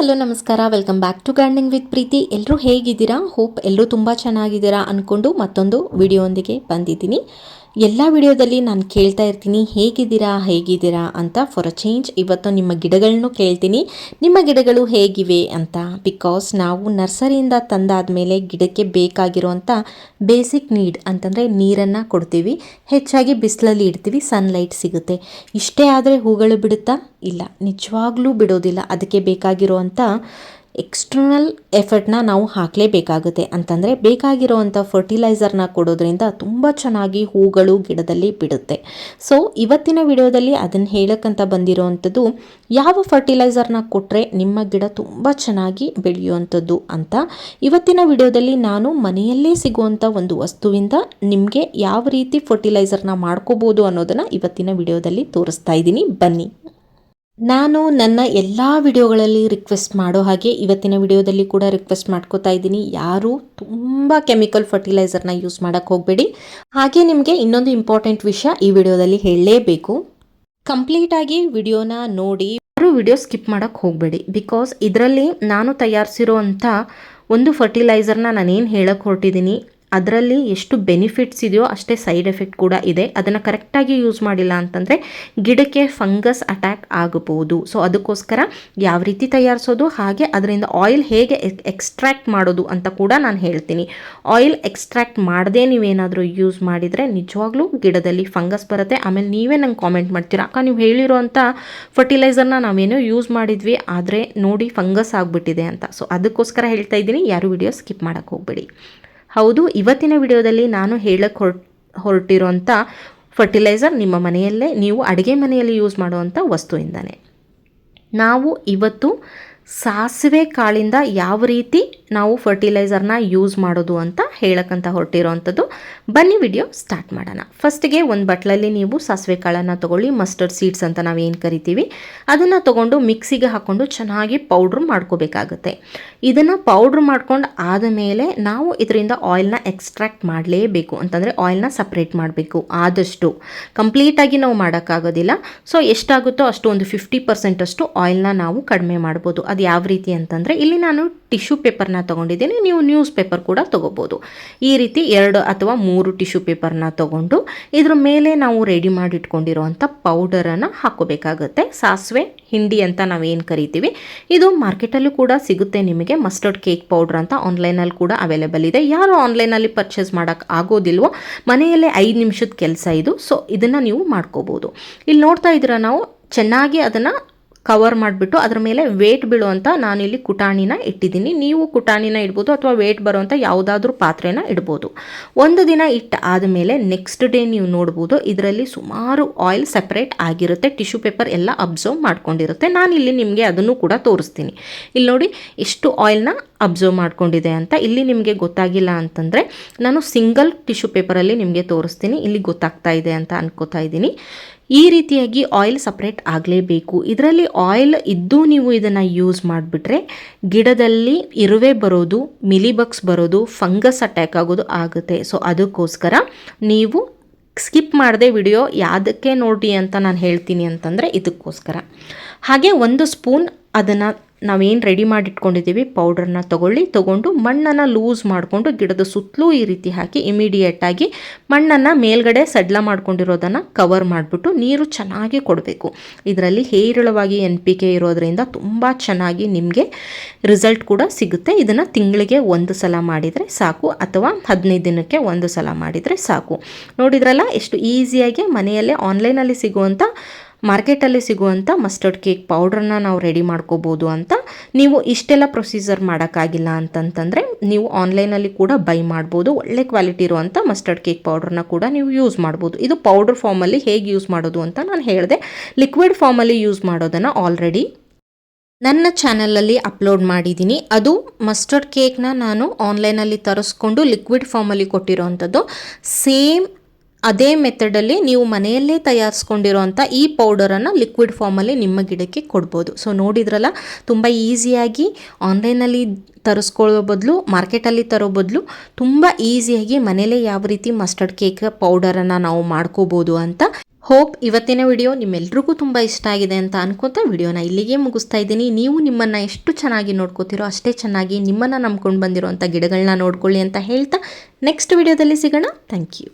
Hello, ನಮಸ್ಕಾರ. Welcome back to gardening with Preethi ಎಲ್ಲರೂ ಹೇಗಿದ್ದೀರಾ? ಹೋಪ್ ಎಲ್ಲರೂ ತುಂಬ ಚೆನ್ನಾಗಿದ್ದೀರಾ ಅಂದ್ಕೊಂಡು ಮತ್ತೊಂದು ವಿಡಿಯೋಂದಿಗೆ ಬಂದಿದ್ದೀನಿ. ಎಲ್ಲ ವಿಡಿಯೋದಲ್ಲಿ ನಾನು ಕೇಳ್ತಾ ಇರ್ತೀನಿ, ಹೇಗಿದ್ದೀರಾ ಹೇಗಿದ್ದೀರಾ ಅಂತ ಫಾರ್ ಅ ಚೇಂಜ್ ಇವತ್ತು ನಿಮ್ಮ ಗಿಡಗಳನ್ನು ಕೇಳ್ತೀನಿ. ನಿಮ್ಮ ಗಿಡಗಳು ಹೇಗಿವೆ ಅಂತ? ಬಿಕಾಸ್ ನಾವು ನರ್ಸರಿಯಿಂದ ತಂದಾದ ಮೇಲೆ ಗಿಡಕ್ಕೆ ಬೇಕಾಗಿರುವಂಥ ಬೇಸಿಕ್ ನೀಡ್ ಅಂತಂದರೆ ನೀರನ್ನು ಕೊಡ್ತೀವಿ. ಹೆಚ್ಚಾಗಿ ಬಿಸಿಲಲ್ಲಿ ಇಡ್ತೀವಿ ಸನ್ಲೈಟ್ ಸಿಗುತ್ತೆ. ಇಷ್ಟೇ ಆದರೆ ಹೂಗಳು ಬಿಡುತ್ತಾ? ಇಲ್ಲ, ನಿಜವಾಗ್ಲೂ ಬಿಡೋದಿಲ್ಲ. ಅದಕ್ಕೆ ಬೇಕಾಗಿರುವಂಥ ಎಕ್ಸ್ಟರ್ನಲ್ ಎಫರ್ಟ್ನ ನಾವು ಹಾಕಲೇಬೇಕಾಗುತ್ತೆ. ಅಂತಂದರೆ ಬೇಕಾಗಿರೋವಂಥ ಫರ್ಟಿಲೈಸರ್ನ ಕೊಡೋದ್ರಿಂದ ತುಂಬ ಚೆನ್ನಾಗಿ ಹೂಗಳು ಗಿಡದಲ್ಲಿ ಬಿಡುತ್ತೆ. ಸೊ ಇವತ್ತಿನ ವಿಡಿಯೋದಲ್ಲಿ ಅದನ್ನು ಹೇಳಕ್ಕಂತ ಬಂದಿರೋವಂಥದ್ದು ಯಾವ ಫರ್ಟಿಲೈಸರ್ನ ಕೊಟ್ಟರೆ ನಿಮ್ಮ ಗಿಡ ತುಂಬ ಚೆನ್ನಾಗಿ ಬೆಳೆಯುವಂಥದ್ದು ಅಂತ. ಇವತ್ತಿನ ವಿಡಿಯೋದಲ್ಲಿ ನಾನು ಮನೆಯಲ್ಲೇ ಸಿಗುವಂಥ ಒಂದು ವಸ್ತುವಿಂದ ನಿಮಗೆ ಯಾವ ರೀತಿ ಫರ್ಟಿಲೈಸರ್ನ ಮಾಡ್ಕೋಬೋದು ಅನ್ನೋದನ್ನು ಇವತ್ತಿನ ವಿಡಿಯೋದಲ್ಲಿ ತೋರಿಸ್ತಾ ಇದ್ದೀನಿ. ಬನ್ನಿ. ನಾನು ನನ್ನ ಎಲ್ಲ ವಿಡಿಯೋಗಳಲ್ಲಿ ರಿಕ್ವೆಸ್ಟ್ ಮಾಡೋ ಹಾಗೆ ಇವತ್ತಿನ ವಿಡಿಯೋದಲ್ಲಿ ಕೂಡ ರಿಕ್ವೆಸ್ಟ್ ಮಾಡ್ಕೋತಾ ಇದ್ದೀನಿ. ಯಾರೂ ತುಂಬ ಕೆಮಿಕಲ್ ಫರ್ಟಿಲೈಸರ್ನ ಯೂಸ್ ಮಾಡೋಕ್ಕೆ ಹೋಗಬೇಡಿ. ಹಾಗೆ ನಿಮಗೆ ಇನ್ನೊಂದು ಇಂಪಾರ್ಟೆಂಟ್ ವಿಷಯ ಈ ವಿಡಿಯೋದಲ್ಲಿ ಹೇಳಲೇಬೇಕು. ಕಂಪ್ಲೀಟಾಗಿ ವಿಡಿಯೋನ ನೋಡಿ, ಯಾರು ವಿಡಿಯೋ ಸ್ಕಿಪ್ ಮಾಡೋಕ್ಕೆ ಹೋಗಬೇಡಿ. ಬಿಕಾಸ್ ಇದರಲ್ಲಿ ನಾನು ತಯಾರಿಸಿರೋವಂಥ ಒಂದು ಫರ್ಟಿಲೈಸರ್ನ ನಾನೇನು ಹೇಳಕ್ಕೆ ಹೊರಟಿದ್ದೀನಿ? ಅದರಲ್ಲಿ ಎಷ್ಟು ಬೆನಿಫಿಟ್ಸ್ ಇದೆಯೋ ಅಷ್ಟೇ ಸೈಡ್ ಎಫೆಕ್ಟ್ ಕೂಡ ಇದೆ. ಅದನ್ನು ಕರೆಕ್ಟಾಗಿ ಯೂಸ್ ಮಾಡಿಲ್ಲ ಅಂತಂದರೆ ಗಿಡಕ್ಕೆ ಫಂಗಸ್ ಅಟ್ಯಾಕ್ ಆಗಬಹುದು. ಸೊ ಅದಕ್ಕೋಸ್ಕರ ಯಾವ ರೀತಿ ತಯಾರಿಸೋದು, ಹಾಗೆ ಅದರಿಂದ ಆಯಿಲ್ ಹೇಗೆ ಎಕ್ಸ್ಟ್ರಾಕ್ಟ್ ಮಾಡೋದು ಅಂತ ಕೂಡ ನಾನು ಹೇಳ್ತೀನಿ. ಆಯಿಲ್ ಎಕ್ಸ್ಟ್ರಾಕ್ಟ್ ಮಾಡದೇ ನೀವೇನಾದರೂ ಯೂಸ್ ಮಾಡಿದರೆ ನಿಜವಾಗ್ಲೂ ಗಿಡದಲ್ಲಿ ಫಂಗಸ್ ಬರುತ್ತೆ. ಆಮೇಲೆ ನೀವೇ ನಂಗೆ ಕಾಮೆಂಟ್ ಮಾಡ್ತೀರಾ. ಅಕ್ಕ, ನೀವು ಹೇಳಿರೋಂಥ ಫರ್ಟಿಲೈಸರ್ನ ನಾವೇನೋ ಯೂಸ್ ಮಾಡಿದ್ವಿ, ಆದರೆ ನೋಡಿ ಫಂಗಸ್ ಆಗಿಬಿಟ್ಟಿದೆ ಅಂತ. ಸೊ ಅದಕ್ಕೋಸ್ಕರ ಹೇಳ್ತಾ ಇದ್ದೀನಿ. ಯಾರು ವಿಡಿಯೋ ಸ್ಕಿಪ್ ಮಾಡೋಕ್ಕೆ ಹೋಗಬೇಡಿ. ಹೌದು, ಇವತ್ತಿನ ವಿಡಿಯೋದಲ್ಲಿ ನಾನು ಹೇಳಕ್ಕೆ ಹೊರ, ಹೊರಟಿರೋಂಥ ಫರ್ಟಿಲೈಸರ್ ನಿಮ್ಮ ಮನೆಯಲ್ಲೇ, ನೀವು ಅಡುಗೆ ಮನೆಯಲ್ಲಿ ಯೂಸ್ ಮಾಡುವಂಥ ವಸ್ತುವಿಂದನೇ ನಾವು ಇವತ್ತು ಸಾಸಿವೆ ಕಾಳಿಂದ ಯಾವ ರೀತಿ ನಾವು ಫರ್ಟಿಲೈಸರ್ನ ಯೂಸ್ ಮಾಡೋದು ಅಂತ ಹೇಳಕ್ಕಂತ ಹೊರಟಿರೋವಂಥದ್ದು ಬನ್ನಿ ವಿಡಿಯೋ ಸ್ಟಾರ್ಟ್ ಮಾಡೋಣ. ಫಸ್ಟಿಗೆ ಒಂದು ಬಟ್ಲಲ್ಲಿ ನೀವು ಸಾಸಿವೆ ಕಾಳನ್ನು ತೊಗೊಳ್ಳಿ ಮಸ್ಟರ್ಡ್ ಸೀಡ್ಸ್ ಅಂತ ನಾವೇನು ಕರಿತೀವಿ, ಅದನ್ನು ತೊಗೊಂಡು ಮಿಕ್ಸಿಗೆ ಹಾಕ್ಕೊಂಡು ಚೆನ್ನಾಗಿ ಪೌಡ್ರ್ ಮಾಡ್ಕೋಬೇಕಾಗುತ್ತೆ. ಇದನ್ನು ಪೌಡ್ರ್ ಮಾಡ್ಕೊಂಡು ಆದ ಮೇಲೆ ನಾವು ಇದರಿಂದ ಆಯಿಲ್ನ ಎಕ್ಸ್ಟ್ರಾಕ್ಟ್ ಮಾಡಲೇಬೇಕು. ಅಂತಂದರೆ ಆಯಿಲ್ನ ಸಪ್ರೇಟ್ ಮಾಡಬೇಕು ಆದಷ್ಟು. ಕಂಪ್ಲೀಟಾಗಿ ನಾವು ಮಾಡೋಕ್ಕಾಗೋದಿಲ್ಲ. ಸೊ ಎಷ್ಟಾಗುತ್ತೋ ಅಷ್ಟು ಒಂದು ಫಿಫ್ಟಿ ಪರ್ಸೆಂಟಷ್ಟು ಆಯಿಲ್ನ ನಾವು ಕಡಿಮೆ ಮಾಡ್ಬೋದು. ಯಾವ ರೀತಿ ಅಂತಂದರೆ ಇಲ್ಲಿ ನಾನು ಟಿಶ್ಯೂ ಪೇಪರ್ನ ತೊಗೊಂಡಿದ್ದೀನಿ, ನೀವು ನ್ಯೂಸ್ ಪೇಪರ್ ಕೂಡ ತೊಗೋಬೋದು. ಈ ರೀತಿ ಎರಡು ಅಥವಾ ಮೂರು ಟಿಶ್ಯೂ ಪೇಪರ್ನ ತೊಗೊಂಡು ಇದ್ರ ಮೇಲೆ ನಾವು ರೆಡಿ ಮಾಡಿ ಇಟ್ಕೊಂಡಿರುವಂಥ ಪೌಡರನ್ನು ಹಾಕೋಬೇಕಾಗುತ್ತೆ. ಸಾಸಿವೆ, ಹಿಂಡಿ ಅಂತ ನಾವೇನು ಕರಿತೀವಿ, ಇದು ಮಾರ್ಕೆಟಲ್ಲೂ ಕೂಡ ಸಿಗುತ್ತೆ ನಿಮಗೆ. ಮಸ್ಟರ್ಡ್ ಕೇಕ್ ಪೌಡ್ರ್ ಅಂತ ಆನ್ಲೈನಲ್ಲಿ ಕೂಡ ಅವೈಲೇಬಲ್ ಇದೆ. ಯಾರು ಆನ್ಲೈನಲ್ಲಿ ಪರ್ಚೇಸ್ ಮಾಡೋಕ್ಕೆ ಆಗೋದಿಲ್ವೋ, ಮನೆಯಲ್ಲೇ ಐದು ನಿಮಿಷದ ಕೆಲಸ ಇದು. ಸೊ, ಇದನ್ನು ನೀವು ಮಾಡ್ಕೋಬೋದು. ಇಲ್ಲಿ ನೋಡ್ತಾ ಇದ್ದೀರಾ ನಾವು, ಚೆನ್ನಾಗಿ ಅದನ್ನು ಕವರ್ ಮಾಡಿಬಿಟ್ಟು ಅದರ ಮೇಲೆ ವೇಟ್ ಬೀಳುವಂಥ ನಾನಿಲ್ಲಿ ಕುಟಾಣಿನ ಇಟ್ಟಿದ್ದೀನಿ. ನೀವು ಕುಟಾಣಿನ ಇಡ್ಬೋದು ಅಥವಾ ವೇಟ್ ಬರುವಂಥ ಯಾವುದಾದ್ರೂ ಪಾತ್ರೆನ ಇಡ್ಬೋದು. ಒಂದು ದಿನ ಇಟ್ಟು ಆದಮೇಲೆ ನೆಕ್ಸ್ಟ್ ಡೇ ನೀವು ನೋಡ್ಬೋದು, ಇದರಲ್ಲಿ ಸುಮಾರು ಆಯಿಲ್ ಸಪ್ರೇಟ್ ಆಗಿರುತ್ತೆ ಟಿಶ್ಯೂ ಪೇಪರ್ ಎಲ್ಲ ಅಬ್ಸರ್ವ್ ಮಾಡ್ಕೊಂಡಿರುತ್ತೆ. ನಾನಿಲ್ಲಿ ನಿಮಗೆ ಅದನ್ನು ಕೂಡ ತೋರಿಸ್ತೀನಿ. ಇಲ್ಲಿ ನೋಡಿ ಎಷ್ಟು ಆಯಿಲ್ನ ಅಬ್ಸರ್ವ್ ಮಾಡ್ಕೊಂಡಿದೆ ಅಂತ ಇಲ್ಲಿ ನಿಮಗೆ ಗೊತ್ತಾಗಿಲ್ಲ ಅಂತಂದರೆ ನಾನು ಸಿಂಗಲ್ ಟಿಶ್ಯೂ ಪೇಪರಲ್ಲಿ ನಿಮಗೆ ತೋರಿಸ್ತೀನಿ. ಇಲ್ಲಿ ಗೊತ್ತಾಗ್ತಾ ಇದೆ ಅಂತ ಅನ್ಕೋತಾ ಇದ್ದೀನಿ. ಈ ರೀತಿಯಾಗಿ ಆಯಿಲ್ ಸಪ್ರೇಟ್ ಆಗಲೇಬೇಕು. ಇದರಲ್ಲಿ ಆಯಿಲ್ ಇದ್ದು ನೀವು ಇದನ್ನು ಯೂಸ್ ಮಾಡಿಬಿಟ್ರೆ ಗಿಡದಲ್ಲಿ ಇರುವೆ ಬರೋದು ಮಿಲಿಬಕ್ಸ್ ಬರೋದು ಫಂಗಸ್ ಅಟ್ಯಾಕ್ ಆಗೋದು ಆಗುತ್ತೆ. ಸೊ ಅದಕ್ಕೋಸ್ಕರ ನೀವು ಸ್ಕಿಪ್ ಮಾಡದೆ ವಿಡಿಯೋ ಯಾವುದಕ್ಕೆ ನೋಡಿ ಅಂತ ನಾನು ಹೇಳ್ತೀನಿ ಅಂತಂದರೆ ಇದಕ್ಕೋಸ್ಕರ. ಹಾಗೆ ಒಂದು ಸ್ಪೂನ್ ಅದನ್ನು ನಾವೇನು ರೆಡಿ ಮಾಡಿಟ್ಕೊಂಡಿದ್ದೀವಿ ಪೌಡ್ರನ್ನ ತೊಗೊಳ್ಳಿ. ತೊಗೊಂಡು ಮಣ್ಣನ್ನು ಲೂಸ್ ಮಾಡಿಕೊಂಡು ಗಿಡದ ಸುತ್ತಲೂ ಈ ರೀತಿ ಹಾಕಿ ಇಮಿಡಿಯೇಟಾಗಿ ಮಣ್ಣನ್ನು ಮೇಲ್ಗಡೆ ಸಡ್ಲ ಮಾಡ್ಕೊಂಡಿರೋದನ್ನು ಕವರ್ ಮಾಡಿಬಿಟ್ಟು ನೀರು ಚೆನ್ನಾಗಿ ಕೊಡಬೇಕು. ಇದರಲ್ಲಿ ಹೇರಳವಾಗಿ ಎನ್ ಪಿ ಕೆ ಇರೋದ್ರಿಂದ ತುಂಬ ಚೆನ್ನಾಗಿ ನಿಮಗೆ ರಿಸಲ್ಟ್ ಕೂಡ ಸಿಗುತ್ತೆ. ಇದನ್ನು ತಿಂಗಳಿಗೆ ಒಂದು ಸಲ ಮಾಡಿದರೆ ಸಾಕು, ಅಥವಾ ಹದಿನೈದು ದಿನಕ್ಕೆ ಒಂದು ಸಲ ಮಾಡಿದರೆ ಸಾಕು. ನೋಡಿದ್ರಲ್ಲ, ಎಷ್ಟು ಈಸಿಯಾಗಿ ಮನೆಯಲ್ಲೇ ಆನ್ಲೈನಲ್ಲಿ ಸಿಗುವಂಥ ಮಾರ್ಕೆಟಲ್ಲಿ ಸಿಗುವಂಥ ಮಸ್ಟರ್ಡ್ ಕೇಕ್ ಪೌಡ್ರನ್ನ ನಾವು ರೆಡಿ ಮಾಡ್ಕೋಬೋದು ಅಂತ. ನೀವು ಇಷ್ಟೆಲ್ಲ ಪ್ರೊಸೀಜರ್ ಮಾಡೋಕ್ಕಾಗಿಲ್ಲ ಅಂತಂತಂದರೆ ನೀವು ಆನ್ಲೈನಲ್ಲಿ ಕೂಡ ಬೈ ಮಾಡ್ಬೋದು. ಒಳ್ಳೆ ಕ್ವಾಲಿಟಿ ಇರುವಂಥ ಮಸ್ಟರ್ಡ್ ಕೇಕ್ ಪೌಡ್ರನ್ನ ಕೂಡ ನೀವು ಯೂಸ್ ಮಾಡ್ಬೋದು. ಇದು ಪೌಡರ್ ಫಾರ್ಮಲ್ಲಿ ಹೇಗೆ ಯೂಸ್ ಮಾಡೋದು ಅಂತ ನಾನು ಹೇಳಿದೆ. ಲಿಕ್ವಿಡ್ ಫಾರ್ಮಲ್ಲಿ ಯೂಸ್ ಮಾಡೋದನ್ನು ಆಲ್ರೆಡಿ ನನ್ನ ಚಾನಲಲ್ಲಿ ಅಪ್ಲೋಡ್ ಮಾಡಿದ್ದೀನಿ. ಅದು ಮಸ್ಟರ್ಡ್ ಕೇಕ್ನ ನಾನು ಆನ್ಲೈನಲ್ಲಿ ತರಿಸ್ಕೊಂಡು ಲಿಕ್ವಿಡ್ ಫಾರ್ಮಲ್ಲಿ ಕೊಟ್ಟಿರೋವಂಥದ್ದು. ಸೇಮ್ ಅದೇ ಮೆಥಡಲ್ಲಿ ನೀವು ಮನೆಯಲ್ಲೇ ತಯಾರಿಸ್ಕೊಂಡಿರೋಂಥ ಈ ಪೌಡರನ್ನು ಲಿಕ್ವಿಡ್ ಫಾರ್ಮಲ್ಲಿ ನಿಮ್ಮ ಗಿಡಕ್ಕೆ ಕೊಡ್ಬೋದು. ಸೊ ನೋಡಿದ್ರಲ್ಲ, ತುಂಬ ಈಸಿಯಾಗಿ ಆನ್ಲೈನಲ್ಲಿ ತರಿಸ್ಕೊಳ್ಳೋ ಬದಲು, ಮಾರ್ಕೆಟಲ್ಲಿ ತರೋ ಬದಲು ತುಂಬ ಈಸಿಯಾಗಿ ಮನೆಯಲ್ಲೇ ಯಾವ ರೀತಿ ಮಸ್ಟರ್ಡ್ ಕೇಕ್ ಪೌಡರನ್ನು ನಾವು ಮಾಡ್ಕೋಬೋದು ಅಂತ ಹೋಪ್ ಇವತ್ತಿನ ವಿಡಿಯೋ ನಿಮ್ಮೆಲ್ರಿಗೂ ತುಂಬ ಇಷ್ಟ ಆಗಿದೆ ಅಂತ ಅನ್ಕೋತಾ ವಿಡಿಯೋನ ಇಲ್ಲಿಗೆ ಮುಗಿಸ್ತಾ ಇದ್ದೀನಿ. ನೀವು ನಿಮ್ಮನ್ನು ಎಷ್ಟು ಚೆನ್ನಾಗಿ ನೋಡ್ಕೋತಿರೋ ಅಷ್ಟೇ ಚೆನ್ನಾಗಿ ನಿಮ್ಮನ್ನು ನಂಬ್ಕೊಂಡು ಬಂದಿರೋಂಥ ಗಿಡಗಳನ್ನ ನೋಡ್ಕೊಳ್ಳಿ ಅಂತ ಹೇಳ್ತಾ ನೆಕ್ಸ್ಟ್ ವಿಡಿಯೋದಲ್ಲಿ ಸಿಗೋಣ. Thank you